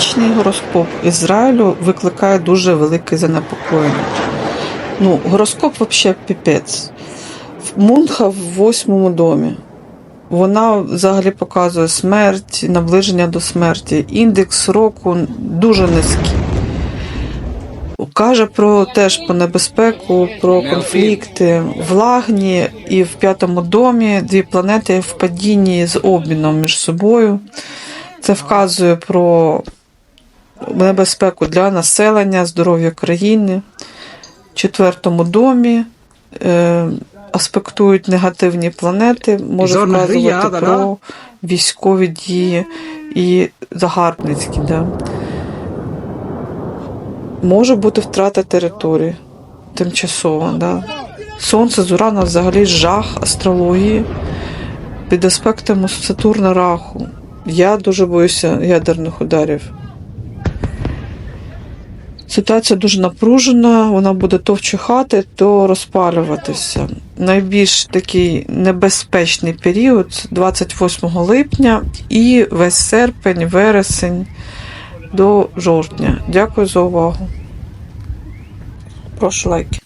Річний гороскоп Ізраїлю викликає дуже велике занепокоєння. Ну, гороскоп взагалі піпець. Мунха в восьмому домі. Вона взагалі показує смерть, наближення до смерті. Індекс року дуже низький. Каже про теж про небезпеку, про конфлікти в лагні і в п'ятому домі дві планети в падінні з обміном між собою. Це вказує про небезпеку для населення, здоров'я країни. В четвертому домі е, аспектують негативні планети, може вказувати про військові дії і загарбницькі. Да. Може бути втрата території тимчасова. Да. Сонце з Урана взагалі жах астрології під аспектами Сатурна Раху. Я дуже боюся ядерних ударів. Ситуація дуже напружена, вона буде то вчихати, то розпалюватися. Найбільш такий небезпечний період 28 липня і весь серпень, вересень до жовтня. Дякую за увагу. Прошу лайки.